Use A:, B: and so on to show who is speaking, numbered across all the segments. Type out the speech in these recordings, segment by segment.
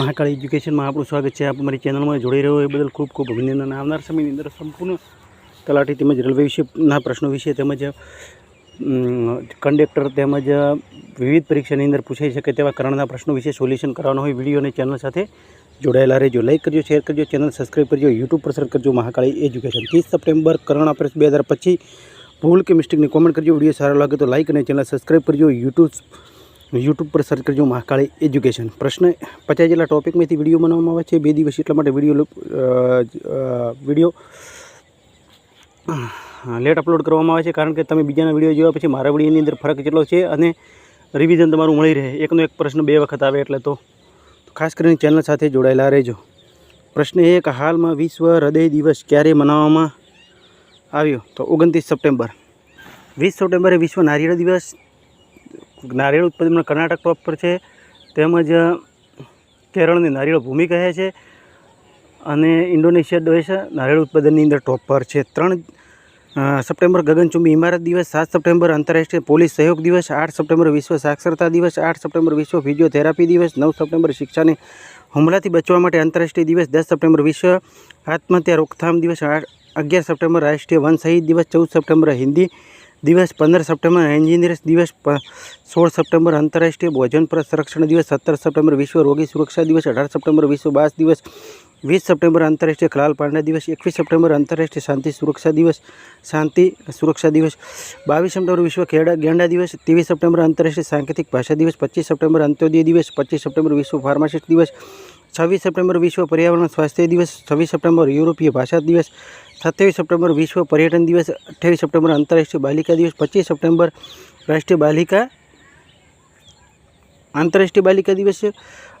A: મહાકાળી એજ્યુકેશનમાં આપણું સ્વાગત છે. આપ મારી ચેનલમાં જોડાઈ રહ્યો એ બદલ ખૂબ ખૂબ અભિનંદન. આવનાર સમયની અંદર સંપૂર્ણ તલાટી તેમજ રેલવે વિશેના પ્રશ્નો વિશે તેમજ કંડક્ટર તેમજ વિવિધ પરીક્ષાની અંદર પૂછાઈ શકે તેવા કરણના પ્રશ્નો વિશે સોલ્યુશન કરવાનો હોય વીડિયો અને ચેનલ સાથે જોડાયેલા રહેજો. લાઇક કરજો, શેર કરજો, ચેનલ સબસ્ક્રાઈબ કરજો, યુટ્યુબ પર સર કરજો મહાકાળી એજ્યુકેશન. ત્રીસ સપ્ટેમ્બર, કરણ અપરેસ બે હજાર પચીસ. ભૂલ કે મિસ્ટેકની કોમેન્ટ કરજો, વીડિયો સારો લાગે તો લાઇક અને ચેનલ સબસ્ક્રાઈબ કરજો. યુટ્યુબ યુટ્યુબ પર સર્ચ કરજો મહાકાળી એજ્યુકેશન પ્રશ્ન, પચાસ જેટલા ટોપિકમાંથી વીડિયો બનાવવામાં આવે છે, બે દિવસ એટલા માટે વીડિયો વીડિયો લેટ અપલોડ કરવામાં આવે છે, કારણ કે તમે બીજાના વીડિયો જોયા પછી મારા વિડીયોની અંદર ફરક કેટલો છે અને રિવિઝન તમારું મળી રહે. એકનો એક પ્રશ્ન બે વખત આવે એટલે તો. ખાસ કરીને ચેનલ સાથે જોડાયેલા રહેજો. પ્રશ્ન એક, હાલમાં વિશ્વ હૃદય દિવસ ક્યારે મનાવવામાં આવ્યો? તો ઓગણત્રીસ સપ્ટેમ્બર. વીસ સપ્ટેમ્બરે વિશ્વ નારિયેળ દિવસ નારિયેળ ઉત્પાદનમાં કર્ણાટક ટોપ પર છે. તેમજ કેરળની નારિયેળ ભૂમિ કહે છે. અને ઇન્ડોનેશિયા દેશ નારિયેળ ઉત્પાદનની અંદર ટોપ પર છે. ત્રણ સપ્ટેમ્બર ગગનચુંબી ઇમારત દિવસ, સાત સપ્ટેમ્બર આંતરરાષ્ટ્રીય પોલીસ સહયોગ દિવસ, આઠ સપ્ટેમ્બર વિશ્વ સાક્ષરતા દિવસ, આઠ સપ્ટેમ્બર વિશ્વ ફિઝિયોથેરાપી દિવસ, નવ સપ્ટેમ્બર શિક્ષાને હુમલાથી બચવા માટે આંતરરાષ્ટ્રીય દિવસ, દસ સપ્ટેમ્બર વિશ્વ આત્મહત્યા રોકથામ દિવસ અગિયાર સપ્ટેમ્બર રાષ્ટ્રીય વન શહીદ દિવસ, ચૌદ સપ્ટેમ્બર હિન્દી દિવસ પંદર સપ્ટેમ્બર, એન્જિનિયર્સ દિવસ સોળ સપ્ટેમ્બર, આંતરરાષ્ટ્રીય ભોજન પર સંરક્ષણ દિવસ, સત્તર સપ્ટેમ્બર વિશ્વ રોગી સુરક્ષા દિવસ, અઢાર સપ્ટેમ્બર વિશ્વ બાસ દિવસ, વીસ સપ્ટેમ્બર આંતરરાષ્ટ્રીય ખલાલ પાંડા દિવસ, એકવીસ સપ્ટેમ્બર આંતરરાષ્ટ્રીય શાંતિ સુરક્ષા દિવસ, શાંતિ સુરક્ષા દિવસ, બાવીસ સપ્ટેમ્બર વિશ્વ ખેડા, ગેંડા દિવસ, ત્રેવીસ સપ્ટેમ્બર આંતરરાષ્ટ્રીય સાંકેતિક ભાષા દિવસ, પચીસ સપ્ટેમ્બર અંત્યોદય દિવસ, પચીસ સપ્ટેમ્બર વિશ્વ ફાર્માસિસ્ટ દિવસ છવ્વીસ સપ્ટેમ્બર વિશ્વ પર્યાવરણ સ્વાસ્થ્ય દિવસ, છવ્વીસ સપ્ટેમ્બર યુરોપીય ભાષા દિવસ, સત્યાવીસ સપ્ટેમ્બર વિશ્વ પર્યટન દિવસ, અઠ્યાવીસ સપ્ટેમ્બર આંતરરાષ્ટ્રીય બાલિકા દિવસ, પચીસ સપ્ટેમ્બર રાષ્ટ્રીય બાલિકા આંતરરાષ્ટ્રીય બાલિકા દિવસ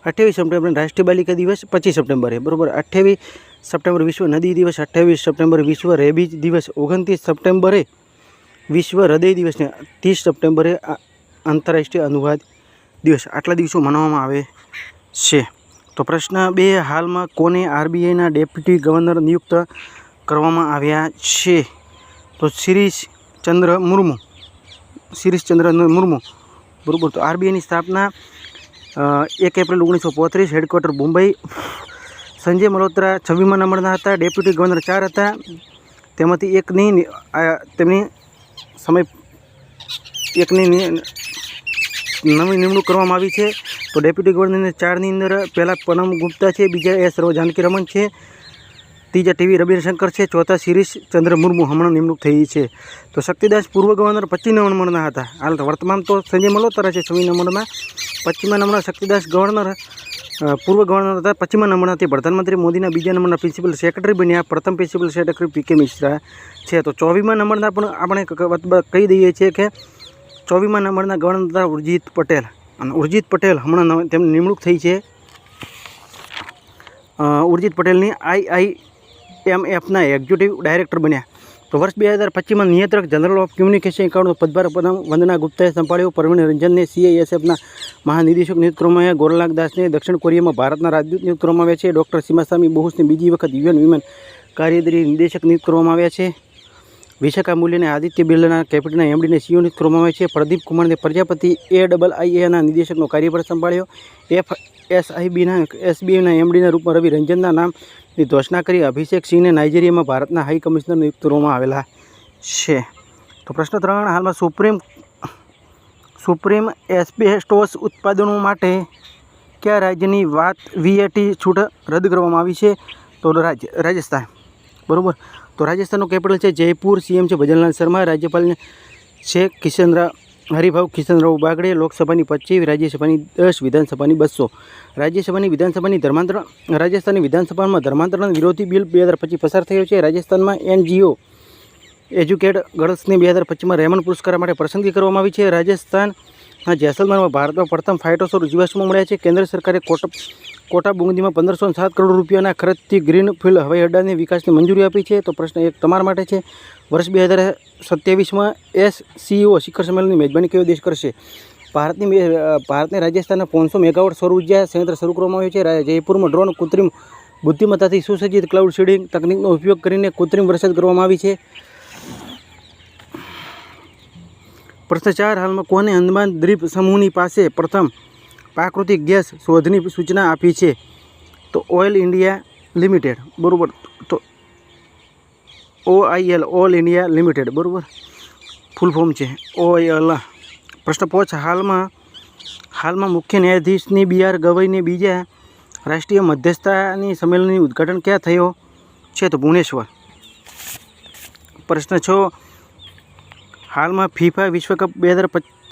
A: અઠ્યાવીસ સપ્ટેમ્બર રાષ્ટ્રીય બાલિકા દિવસ, પચીસ સપ્ટેમ્બરે બરાબર? અઠ્યાવીસ સપ્ટેમ્બર વિશ્વ નદી દિવસ, અઠ્યાવીસ સપ્ટેમ્બર વિશ્વ રેબીજ દિવસ, ઓગણત્રીસ સપ્ટેમ્બરે વિશ્વ હૃદય દિવસને ત્રીસ સપ્ટેમ્બરે આંતરરાષ્ટ્રીય અનુવાદ દિવસ. આટલા દિવસો મનાવવામાં આવે છે. તો પ્રશ્ન બે, હાલમાં કોને આરબીઆઈના ડેપ્યુટી ગવર્નર નિયુક્ત કરવામાં આવ્યા છે? તો શિરીષ ચંદ્ર મુર્મુ. શિરીષ ચંદ્ર મુર્મુ. બરાબર, તો આરબીઆઈની સ્થાપના એક એપ્રિલ ઓગણીસો પોત્રીસ, હેડક્વાર્ટર મુંબઈ. સંજય મલ્હોત્રા છવ્વીમાં નંબરના હતા, ડેપ્યુટી ગવર્નર ચાર હતા. તેમાંથી એકની તેમની સમય, એકની નવી નિમણૂક કરવામાં આવી છે. તો ડેપ્યુટી ગવર્નરની ચારની અંદર પહેલાં પનમ ગુપ્તા છે, બીજા એ સર્વ જાનકી રમન છે, ત્રીજા ટીવી રવિશંકર છે, ચોથા શિરીષ ચંદ્ર મુર્મુ હમણાં નિમણૂક થઈ છે. તો શક્તિદાસ પૂર્વ ગવર્નર પચીસ નંબરના હતા. હાલ વર્તમાન તો સંજય મલોતરા છે છવ્વીસ નંબરના પશ્ચિમા નંબરના શક્તિદાસ ગવર્નર પૂર્વ ગવર્નર હતા પશ્ચિમા નંબરના તે પ્રધાનમંત્રી મોદીના બીજા નંબરના પ્રિન્સિપલ સેક્રેટરી બન્યા. પ્રથમ પ્રિન્સિપલ સેક્રેટરી પી કે મિશ્રા છે. તો ચોવીસમાં નંબરના પણ આપણે કહી દઈએ છીએ કે ચોવીસમાં નંબરના ગવર્નર ઉર્જિત પટેલ. અને ઉર્જિત પટેલ હમણાં તેમની નિમણૂક થઈ છે. ઉર્જિત પટેલની આઈ આઈ એમ એફના એક્ઝિક્યુટિવ ડાયરેક્ટર બન્યા. તો વર્ષ બે હજાર પચીસમાં નિયંત્રક જનરલ ઓફ કમ્યુનિકેશન એકાઉન્ટનો પદભાર વંદના ગુપ્તાએ સંભાળ્યો. પરવીણ રંજનને સીઆઈએસએફના મહાનિદેશક નિયુક્ત કરવામાં આવ્યા દાસને દક્ષિણ કોરિયામાં ભારતના રાજદૂત નિયુક્ત કરવામાં આવ્યા છે. ડૉક્ટર સીમાસામી બોહુસને બીજી વખત યુએન વિમેન કાર્યદરી નિદેશક નિયુક્ત કરવામાં આવ્યા છે. વિશાખા મૂલ્યને આદિત્ય બિરલાના કેપિટલના એમડીને સીઓ નિયુક્ત કરવામાં આવે છે. પ્રદીપ કુમારને પ્રજાપતિ એ ડબલ આઈએના નિદેશકનો કાર્યભાર સંભાળ્યો. એફ એસઆઈબીના એસબીઆઈના એમડીના રૂપમાં રવિ રંજનના નામની ઘોષણા કરી અભિષેક સિંહને નાઇજેરિયામાં ભારતના હાઈ કમિશનર નિયુક્ત કરવામાં આવેલા છે. તો પ્રશ્ન ત્રણ, હાલમાં સુપ્રીમ સુપ્રીમ એસ્બેસ્ટોસ ઉત્પાદનો માટે કયા રાજ્યની વાત વીએટી છૂટ રદ કરવામાં આવી છે? તો રાજ રાજસ્થાન. બરાબર. તો રાજસ્થાનનું કેપિટલ છે જયપુર. સીએમ છે ભજનલાલ શર્મા. રાજ્યપાલ છે કિશનરા હરિભાવ કિશનરાવ બાગડે. લોકસભાની પચીસ, રાજ્યસભાની દસ, વિધાનસભાની બસો. રાજ્યસભાની વિધાનસભાની ધર્માંતરણ, રાજસ્થાનની વિધાનસભામાં ધર્માંતરણ વિરોધી બિલ બે હજાર પચીસ પસાર થયો છે. રાજસ્થાનમાં એનજીઓ એજ્યુકેટ ગર્લ્સની બે હજાર પચીસમાં રેમન પુરસ્કાર માટે પસંદગી કરવામાં આવી છે. રાજસ્થાનના જેસલમેરમાં ભારતમાં પ્રથમ ફાઇટોસોર જીવાશ્મો મળ્યા છે. કેન્દ્ર સરકારે કોટા કોટા બુંદીમાં પંદરસો સાત કરોડ રૂપિયાના ખર્ચથી ગ્રીનફિલ્ડ હવાઈ અડ્ડાની વિકાસની મંજૂરી આપી છે. તો પ્રશ્ન એક તમારા માટે છે. વર્ષ બે હજાર સત્યાવીસમાં એસ સીઈઓ શિખર સંમેલનની મેજબાની કયો દેશ કરશે? ભારતની ભારતને રાજસ્થાનના પાંચસો મેગાવોટ સૌર ઊર્જા સંયંત્ર શરૂ કરવામાં આવ્યું છે. જયપુરમાં ડ્રોન કૃત્રિમ બુદ્ધિમત્તાથી સુસજ્જિત ક્લાઉડ શીડિંગ તકનિકનો ઉપયોગ કરીને કૃત્રિમ વરસાદ કરવામાં આવી છે. પ્રશ્ન ચાર, હાલમાં કોને અંદમાન દ્વીપ સમૂહની પાસે પ્રથમ પ્રાકૃતિક ગેસ શોધની સૂચના આપી છે. તો ઓઇલ ઇન્ડિયા લિમિટેડ, બરાબર? તો ઓઆઈએલ, ઓલ ઇન્ડિયા લિમિટેડ, બરાબર? ફૂલ ફોર્મ છે. ઓઆઈએલ. પ્રશ્ન પોચ, હાલમાં હાલમાં મુખ્ય ન્યાયાધીશની બી આર ગવઈને બીજા રાષ્ટ્રીય મધ્યસ્થતાની સંમેલનની ઉદ્ઘાટન ક્યાં થયો છે? તો ભુવનેશ્વર. પ્રશ્ન છ, હાલમાં ફીફા વિશ્વકપ બે હજાર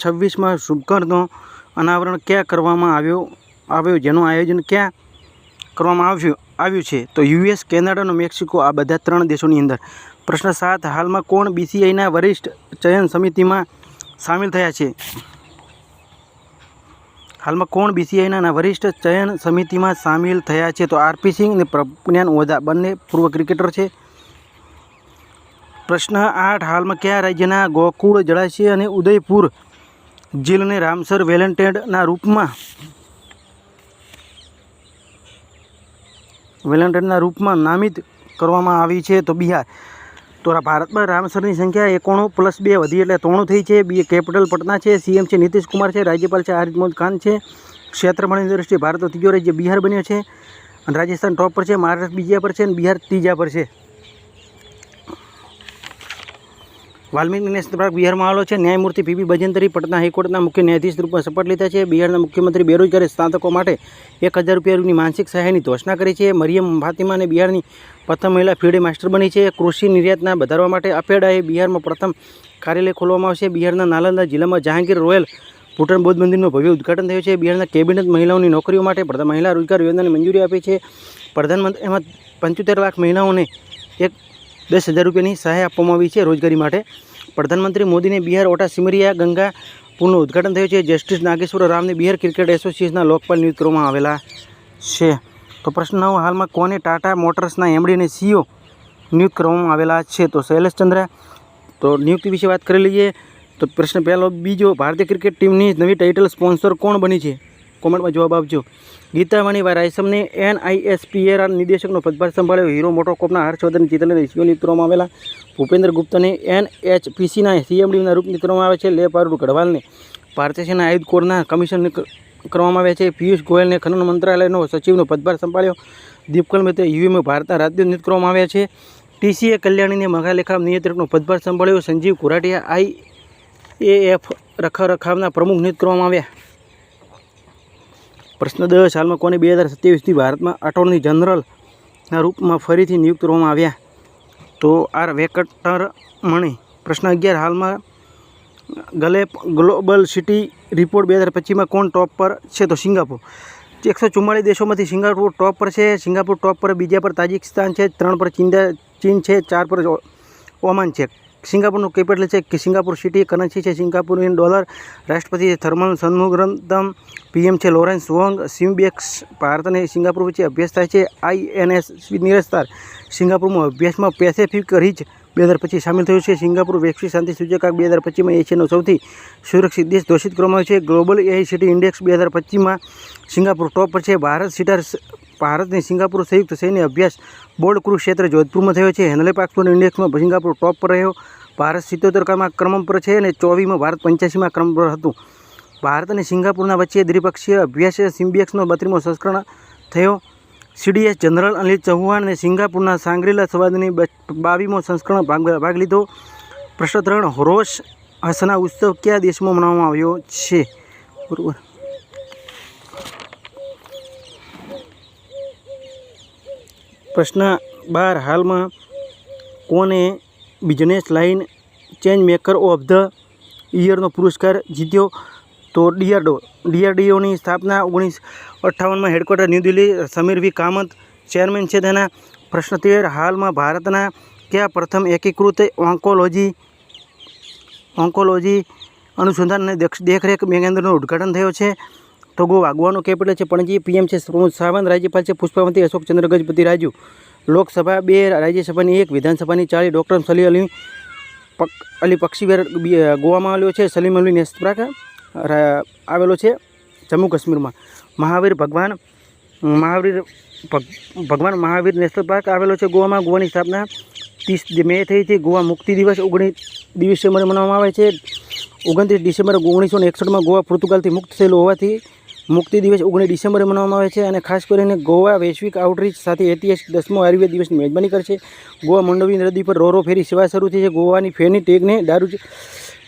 A: છવ્વીસમાં શુભકરનો અનાવરણ ક્યાં કરવામાં આવ્યો? આવ્યો જેનું આયોજન ક્યાં કરવામાં આવ્યું આવ્યું છે? તો યુએસ, કેનેડા અને મેક્સિકો આ બધા ત્રણ દેશોની અંદર. પ્રશ્ન સાત, હાલમાં કોણ બીસીઆઈના વરિષ્ઠ ચયન સમિતિમાં સામેલ થયા છે? હાલમાં કોણ બીસીઆઈના વરિષ્ઠ ચયન સમિતિમાં સામેલ થયા છે? તો આરપી સિંહ અને પ્રજ્ઞાન ઓઝા, બંને પૂર્વ ક્રિકેટર છે. પ્રશ્ન આઠ, હાલમાં કયા રાજ્યના ગોકુળ, જળાશય અને ઉદયપુર ઝીલને રામસર વેલેન્ટેડના રૂપમાં વેલેન્ટેડના રૂપમાં નામિત કરવામાં આવી છે તો બિહાર. તો ભારતમાં રામસરની સંખ્યા એકોણું પ્લસ બે વધી એટલે ત્રણું થઈ છે. બી કેપિટલ પટના છે. સીએમ છે નીતિશ કુમાર છે. રાજ્યપાલ છે આરિફ ખાન છે. ક્ષેત્રફળની દ્રષ્ટિએ ભારતનો ત્રીજો રાજ્ય બિહાર બન્યો છે. અને રાજસ્થાન ટોપ પર છે. મહારાષ્ટ્ર બીજા પર છે અને બિહાર ત્રીજા પર છે. વાલ્મીકી પાર્ક બિહારમાં આવેલો છે. ન્યાયમૂર્તિ પીપી બજેન્દ્રી પટના હાઈકોર્ટના મુખ્ય ન્યાયાધીશ રૂપમાં શપથ લીધા છે. બિહારના મુખ્યમંત્રી બેરોજગારી સ્નાતકો માટે એક હજાર રૂપિયાની માનસિક સહાયની ઘોષણા કરી છે. મરિયમ ફાતિમા અને બિહારની પ્રથમ મહિલા ફીલ્ડ માસ્ટર બની છે. કૃષિ નિર્યાતના વધારવા માટે અપેડાએ બિહારમાં પ્રથમ કાર્યાલય ખોલવામાં આવશે. બિહારના નાલંદા જિલ્લામાં જહાંગીર રોયલ ભૂટાન બૌદ્ધ મંદિરનું ભવ્ય ઉદઘાટન થયું છે. બિહારના કેબિનેટ મહિલાઓની નોકરીઓ માટે મહિલા રોજગાર યોજનાની મંજૂરી આપી છે. પ્રધાનમંત્રી એમાં પંચોતેર લાખ મહિલાઓને એક દસ હજાર રૂપિયાની સહાય આપવામાં આવી છે રોજગારી માટે. પ્રધાનમંત્રી મોદીને બિહાર ઓટા સિમરિયા ગંગા પુલનું ઉદ્ઘાટન થયું છે. જસ્ટિસ નાગેશ્વર રામને બિહાર ક્રિકેટ એસોસિએશનના લોકપાલ નિયુક્ત કરવામાં આવેલા છે. તો પ્રશ્ન હાલમાં કોને ટાટા મોટર્સના એમડી અને સીઓ નિયુક્ત કરવામાં આવેલા છે? તો શૈલેષચંદ્ર તો નિયુક્તિ વિશે વાત કરી લઈએ. તો પ્રશ્ન પહેલો, બીજો, ભારતીય ક્રિકેટ ટીમની નવી ટાઇટલ સ્પોન્સર કોણ બની છે? કોમેન્ટમાં જવાબ આપજો. ગીતાવાણી વા રાયસમને એનઆઈએસપીએર નિદેશકનો પદભાર સંભાળ્યો. હીરો મોટોકોપના હર્ષવર્ધન ચિત્રને સીઓ નિયુક્ત કરવામાં આવેલા ભૂપેન્દ્ર ગુપ્તાને એનએચપીસીના સીએમડીના રૂપ નિયુક્ત આવે છે. લે પારુડ ગઢવાલને ભારતીય સેના આયુધ કોરના કમિશન કરવામાં આવ્યા છે. પિયુષ ગોયલને ખનન મંત્રાલયનો સચિવનો પદભાર સંભાળ્યો. દીપકલ મહેતા યુએમાં ભારતના રાજ્ય નિયુક્ત કરવામાં આવ્યા છે. ટીસીએ કલ્યાણીને મહાલેખા નિયંત્રકનો પદભાર સંભાળ્યો. સંજીવ કુરાટિયા આઈ એએફ રખારખાવના પ્રમુખ નિયુક્ત કરવામાં આવ્યા. પ્રશ્ન દસ હાલમાં કોને બે હજાર સત્યાવીસથી ભારતમાં અટોર્ની જનરલના રૂપમાં ફરીથી નિયુક્ત કરવામાં આવ્યા? તો આર વેકટર મણી પ્રશ્ન અગિયાર, હાલમાં ગલેપ ગ્લોબલ સિટી રિપોર્ટ બે હજાર પચીસમાં કોણ ટોપ પર છે? તો સિંગાપુર. એકસો ચુમ્માળીસ દેશોમાંથી સિંગાપુર ટોપ પર છે, સિંગાપુર ટોપ પર બીજા પર તાજિકિસ્તાન છે, ત્રણ પર ચીન ચીન છે, ચાર પર ઓમાન છે. સિંગાપુરનું કેપિટલ છે કે સિંગાપુર સિટી કરન્સી છે સિંગાપુરિયન ડોલર રાષ્ટ્રપતિ થર્મલ સન્મુગ્રંતમ પીએમ છે લોરેન્સ વોંગ. સિમ્બેક્સ ભારત અને સિંગાપુર વચ્ચે અભ્યાસ થાય છે. આઈએનએસ નિરસ્તાર. સિંગાપુરમાં અભ્યાસમાં પેસેફિક રીચ બે હજાર પચીસ સામેલ થયું છે. સિંગાપુર વૈશ્વિક શાંતિ સૂચકાંક બે હજાર પચીસમાં એશિયાનો સૌથી સુરક્ષિત દેશ ઘોષિત કરવામાં આવ્યો છે. ગ્લોબલ એઆઈ સિટી ઇન્ડેક્સ બે હજાર પચીસમાં સિંગાપુર ટોપ પર છે. ભારત સિટાર ભારતની સિંગાપુર સંયુક્ત સૈન્ય અભ્યાસ બોર્ડ ક્રૂ ક્ષેત્ર જોધપુરમાં થયો છે. હેનલે પાકપુર ઇન્ડેક્સમાં સિંગાપુર ટોપ પર રહ્યો. ભારત સિત્તોતેરમાં ક્રમ પર છે અને ચોવીસમાં ભારત પંચ્યાસીમાં ક્રમ પર હતું. ભારત અને સિંગાપુરના વચ્ચે દ્વિપક્ષીય અભ્યાસ સિમ્બિયક્સનો બત્રીમો સંસ્કરણ થયો. સીડીએસ જનરલ અનિલ ચૌહાણ અને સિંગાપુરના સાંગ્રીલા સંવાદની બાવીમો સંસ્કરણ ભાગ લીધો. પ્રશ્ન ત્રણ રોશ હસના ઉત્સવ કયા દેશમાં મનાવવામાં આવ્યો છે? બરાબર. પ્રશ્ન બાર હાલમાં કોને business line change maker of the ઇયરનો પુરસ્કાર જીત્યો? તો ડીઆરડો ડીઆરડીઓની સ્થાપના ઓગણીસ અઠ્ઠાવનમાં headquarter New Delhi Sameer V. Kamat chairman છે તેના. પ્રશ્ન તેર, હાલમાં ભારતના કયા પ્રથમ એકીકૃત ઓન્કોલોજી ઓન્કોલોજી અનુસંધાન અને દેખરેખ મેગેન્દ્રનું ઉદ્ઘાટન થયો છે? તો ગોવા ગોવાનું કેપિટલ છે. પણજી પીએમ છે પ્રમોદ સાવંત, રાજ્યપાલ છે પુષ્પાવંતી અશોકચંદ્ર ગજપતિ રાજુ. લોકસભા બે રાજ્યસભાની એક, વિધાનસભાની ચાલી ડૉક્ટર સલી અલી અલી પક્ષીવેર ગોવામાં આવેલો છે. સલીમ અલી નેસ્પ્રાક આવેલો છે જમ્મુ કાશ્મીરમાં. મહાવીર ભગવાન મહાવીર ભગવાન મહાવીર નેશનલ પાર્ક આવેલો છે ગોવામાં. ગોવાની સ્થાપના ત્રીસ મે થઈ હતી. ગોવા મુક્તિ દિવસ ઓગણીસ ડિસેમ્બરે મનાવવામાં આવે છે. ઓગણત્રીસ ડિસેમ્બર ઓગણીસો ને એકસઠમાં ગોવા પોર્તુગાલથી મુક્ત થયેલું હોવાથી મુક્તિ દિવસ ઓગણીસ ડિસેમ્બરે મનાવવામાં આવે છે અને ખાસ કરીને ગોવા વૈશ્વિક આઉટરીચ સાથે ઐતિહાસિક દસમો આયુર્વેદ દિવસની મેજબાની કરશે. ગોવા મંડવી નદી પર રોરો ફેરી સેવા શરૂ થઈ છે. ગોવાની ફેની ટેગને દારૂ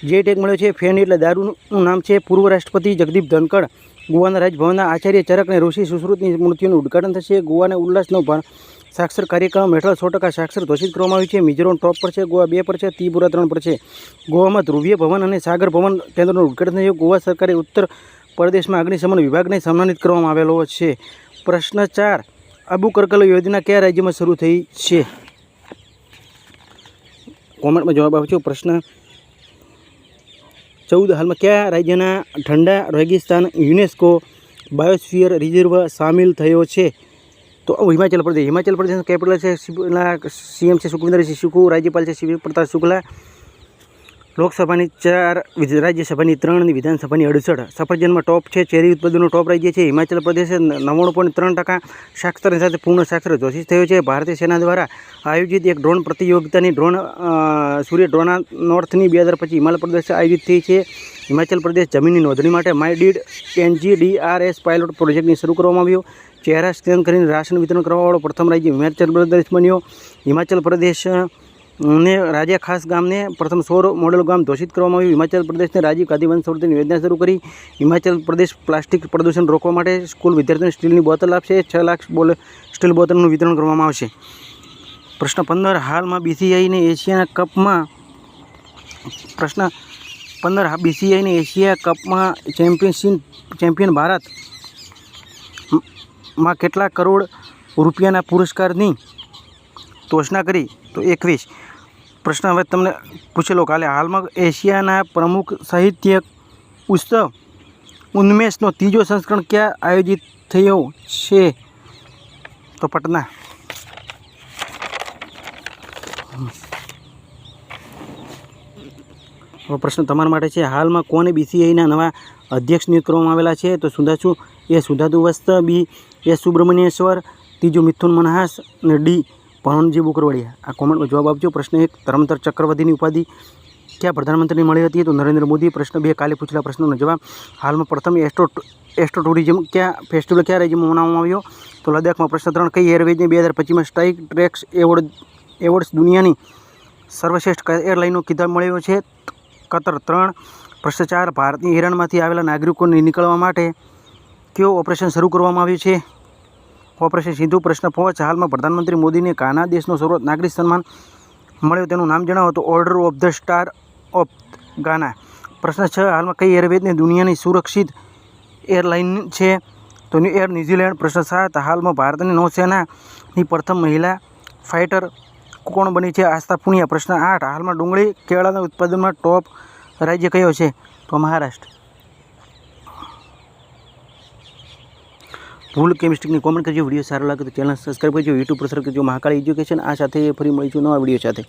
A: જે ટેગ મળ્યો છે ફેની એટલે દારૂનું નામ છે પૂર્વ રાષ્ટ્રપતિ જગદીપ ધનકડ ગોવાના રાજભવનના આચાર્ય ચરક અને ઋષિ સુશ્રુતની મૂર્તિઓનું ઉદ્ઘાટન થશે. ગોવાને ઉલ્લાસનો પણ સાક્ષર કાર્યક્રમ હેઠળ સો ટકા સાક્ષર ઘોષિત કરવામાં આવ્યું છે. મિઝોરમ ટોપ પર છે, ગોવા બે પર છે, ત્રિપુરા ત્રણ પર છે. ગોવામાં ધ્રુવીય ભવન અને સાગર ભવન કેન્દ્રનું ઉદ્ઘાટન થયું. ગોવા સરકારે ઉત્તર પ્રદેશમાં અગ્નિશમન વિભાગને સન્માનિત કરવામાં આવેલો છે. પ્રશ્ન ચાર અબુ કરકલ યોજના કયા રાજ્યમાં શરૂ થઈ છે? કોમેન્ટમાં જવાબ આપજો. પ્રશ્ન ચૌદ, હાલમાં કયા રાજ્યના ઠંડા રેગિસ્તાન યુનેસ્કો બાયોસ્ફિયર રિઝર્વ સામેલ થયો છે? તો હિમાચલ પ્રદેશ. હિમાચલ પ્રદેશનું કેપિટલ છે સીએમ છે સુખવિન્દરસિંહ સુખુ રાજ્યપાલ છે શિવ પ્રતાપ શુક્લા લોકસભાની ચાર રાજ્યસભાની ત્રણ અને વિધાનસભાની અડસઠ. સફરજનમાં ટોપ છે, ચેરી ઉત્પાદનનું ટોપ રાજ્ય છે, હિમાચલ પ્રદેશે નવ્વાણું પોઈન્ટ ત્રણ ટકા સાક્ષર સાથે પૂર્ણ સાક્ષર ઘોષિત થયો છે. ભારતીય સેના દ્વારા આયોજિત એક ડ્રોન પ્રતિયોગિતાની ડ્રોન સૂર્ય ડ્રોના નોર્થની બે હજાર પછી હિમાચલ પ્રદેશ આયોજિત થઈ છે. હિમાચલ પ્રદેશ જમીનની નોંધણી માટે માય ડીડ એનજીડીઆરએસ પાયલોટ પ્રોજેક્ટની શરૂ કરવામાં આવ્યો. ચહેરા સ્કેન કરીને રાશન વિતરણ કરવાવાળો પ્રથમ રાજ્ય હિમાચલ પ્રદેશ બન્યો. હિમાચલ પ્રદેશ ને રાજા ખાસ ગામને પ્રથમ સૌર મોડેલ ગામ ઘોષિત કરવામાં આવ્યું. હિમાચલ પ્રદેશને રાજીવ ગાંધી વંશવર્ધન યોજના શરૂ કરી. હિમાચલ પ્રદેશ પ્લાસ્ટિક પ્રદૂષણ રોકવા માટે સ્કૂલ વિદ્યાર્થીઓને સ્ટીલની બોટલ આપશે. છ લાખ બોલ સ્ટીલ બોટલનું વિતરણ કરવામાં આવશે. પ્રશ્ન પંદર, હાલમાં બીસીઆઈને એશિયાના કપમાં પ્રશ્ન પંદર બીસીઆઈને એશિયા કપમાં ચેમ્પિયનશિપ, ચેમ્પિયન ભારતમાં કેટલા કરોડ રૂપિયાના પુરસ્કારની તોષણા કરી? તો એકવીસ. પ્રશ્ન હવે તમને પૂછેલો કાલે. હાલમાં એશિયાના પ્રમુખ સાહિત્ય ઉત્સવ ઉન્મેષનો ત્રીજો સંસ્કરણ ક્યાં આયોજિત થયો છે? તો પટના. હવે પ્રશ્ન તમારા માટે છે, હાલમાં કોને બીસીઆઈના નવા અધ્યક્ષ નિયુક્ત કરવામાં આવેલા છે? તો સુધાસુ એ સુધાતુ વસ્ત બી, એ સુબ્રમણ્યેશ્વર, ત્રીજું મિથુન મનહાસ અને ડી ભણજી બુકરવડિયા. આ કોમેન્ટમાં જવાબ આપજો. પ્રશ્ન એક ધર્મતર ચક્રવર્તીની ઉપાધિ ક્યાં પ્રધાનમંત્રીને મળી હતી? તો નરેન્દ્ર મોદી પ્રશ્ન બે, કાલે પૂછેલા પ્રશ્નોનો જવાબ. હાલમાં પ્રથમ એસ્ટ્રો એસ્ટ્રો ટુરિઝમ ક્યાં, ફેસ્ટિવલ કયા રાજ્યમાં મનાવવામાં આવ્યો? તો લદ્દાખમાં પ્રશ્ન ત્રણ, કઈ એરવેઝને બે હજાર પચીસમાં સ્ટ્રાઇક ટ્રેક્સ એવોર્ડ, એવોર્ડ્સ દુનિયાની સર્વશ્રેષ્ઠ એરલાઇનનો કિતાબ મળ્યો છે. કતર ત્રણ, પ્રશ્ન ચાર, ભારતની ઈરાનમાંથી આવેલા નાગરિકોને નીકળવા માટે કયો ઓપરેશન શરૂ કરવામાં આવ્યું છે? ઓપરેશન સિંધુ પ્રશ્ન પહોંચ હાલમાં પ્રધાનમંત્રી મોદીને કાના દેશનો સર્વોચ્ચ નાગરિક સન્માન મળ્યો તેનું નામ જણાવો તો Order of the Star of Ghana પ્રશ્ન છ, હાલમાં કઈ એરવેઝને દુનિયાની સુરક્ષિત એરલાઇન છે? તો એર ન્યૂઝીલેન્ડ, પ્રશ્ન સાત, હાલમાં ભારતની નૌસેનાની પ્રથમ મહિલા ફાઇટર કોણ બની છે? આસ્થા પુનિયા, પ્રશ્ન આઠ, હાલમાં ડુંગળી કેળાના ઉત્પાદનમાં ટોપ રાજ્ય કયો છે? તો મહારાષ્ટ્ર. ભૂલ કેમિસ્ટ્રીની કોમેન્ટ કરજો, વીડિયો સારો લાગે તો ચેનલ સબસ્ક્રાઈબ કરજો યુટ્યુબ પર સર કરજો, મહાકાળી એજ્યુકેશન આ સાથે ફરી મળીશું નવા વીડિયો સાથે.